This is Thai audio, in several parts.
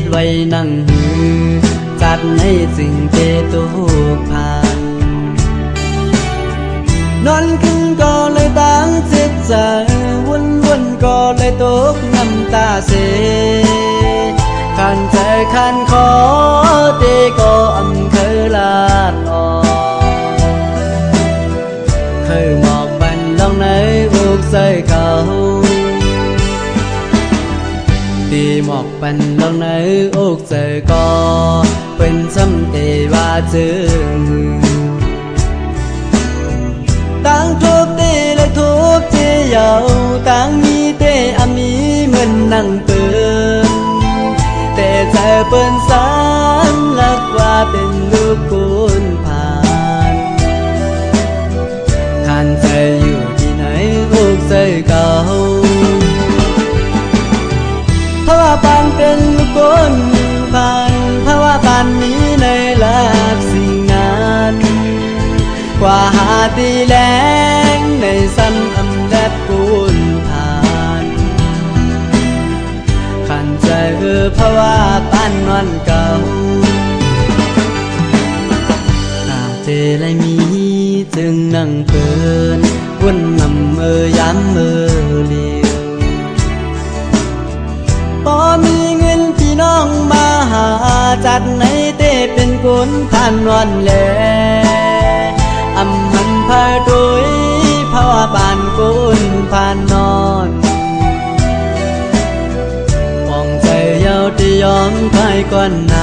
ตไว้นั่งหือจัดในสิ่งเจตุกผ่านนอนขึ้นก็เลยตั้งจิตใจวุ่นวุ่นก็เลยตกน้ำตาเสขันใจขันขอ อกปันลองในอกเจอก็เป็นซ้ำเตว่าเจอตั้งทุบตีและทุบที่เยาตั้งมีเตอามีเหมือนนั่งเปินแต่ใจเปิ้นสารลักว่าเป็นลูกคุณ เปานเป็นลูกคนผ่านเพราะว่าปานนี้ในลักสิ่งนั้นกว่าหาตีแลงในสันอำแลบปูนผานขันใจเออเพราะว่าป้านนอนเก่าตาเจอไรมีจึงนั่งเปินวนนำเมอย้ำเมอเลีย วพอมีเงินพี่น้องมาหาจัดในเต้เป็นคนผ่านวันแลอำหันพาโดยภาวะบานคนผ่านนอนมองใจเยาวที่ยอมใครก่อนหน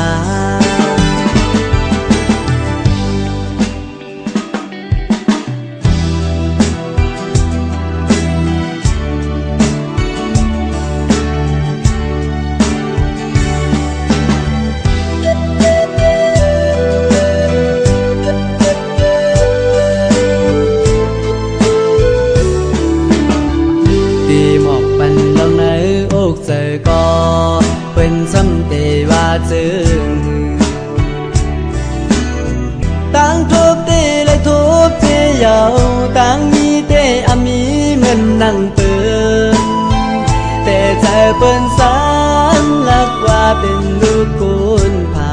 ตั้งทบเตีและทุบเหยาวตั้งมีเตอามีเหมือนนั่งเปินแต่ใจเปิ้นสารลักว่าเป็นลูกคุณผ่า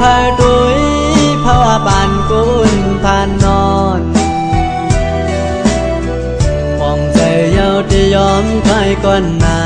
พาดุยพาบานคนผ่านนอนมองใจเยาที่ยอมใครก่อนหนา